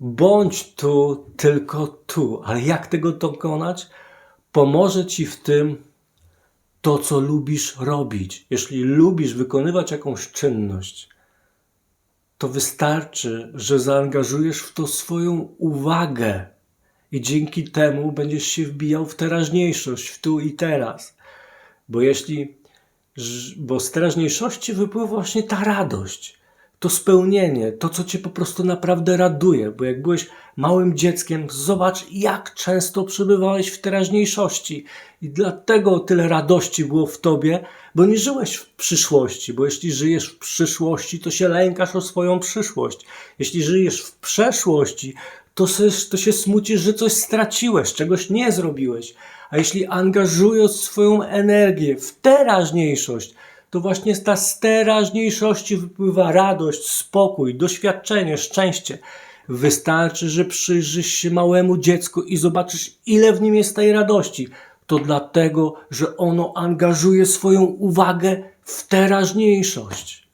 Bądź tu, tylko tu. Ale jak tego dokonać? Pomoże ci w tym to, co lubisz robić. Jeśli lubisz wykonywać jakąś czynność, to wystarczy, że zaangażujesz w to swoją uwagę i dzięki temu będziesz się wbijał w teraźniejszość, w tu i teraz. Bo jeśli, bo z teraźniejszości wypływa właśnie ta radość, to spełnienie, to co cię po prostu naprawdę raduje. Bo jak byłeś małym dzieckiem, zobacz jak często przebywałeś w teraźniejszości i dlatego tyle radości było w tobie, bo nie żyłeś w przyszłości, bo jeśli żyjesz w przyszłości, to się lękasz o swoją przyszłość. Jeśli żyjesz w przeszłości, to, se, to się smucisz, że coś straciłeś, czegoś nie zrobiłeś. A jeśli angażując swoją energię w teraźniejszość, to właśnie z ta teraźniejszości wypływa radość, spokój, doświadczenie, szczęście. Wystarczy, że przyjrzysz się małemu dziecku i zobaczysz, ile w nim jest tej radości. To dlatego, że ono angażuje swoją uwagę w teraźniejszość.